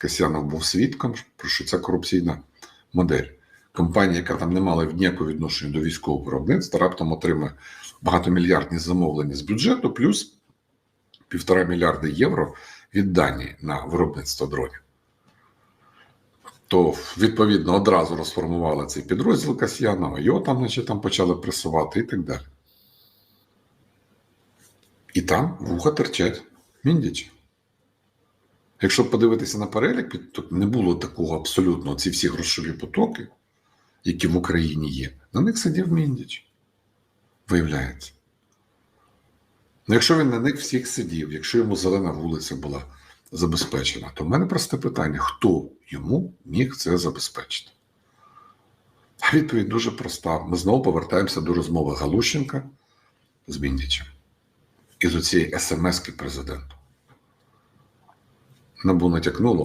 Касьянов був свідком, про що це корупційна модель. Компанія, яка там не мала ніякого відношення до військового виробництва, раптом отримує багатомільярдні замовлення з бюджету, плюс півтора мільярда євро від Данії на виробництво дронів. То відповідно одразу розформували цей підрозділ Касьянова, його там, значить, там почали пресувати і так далі. І там вуха терчать міндічі. Якщо подивитися на перелік, то не було такого абсолютно ці всі грошові потоки, які в Україні є. На них сидів міндіч. Виявляється. Ну, якщо він на них всіх сидів, якщо йому зелена вулиця була забезпечена, то в мене просте питання: хто йому міг це забезпечити? А відповідь дуже проста. Ми знову повертаємося до розмови Галущенка з Міндічем і з оцієї смс-ки президенту. Набу натякнуло,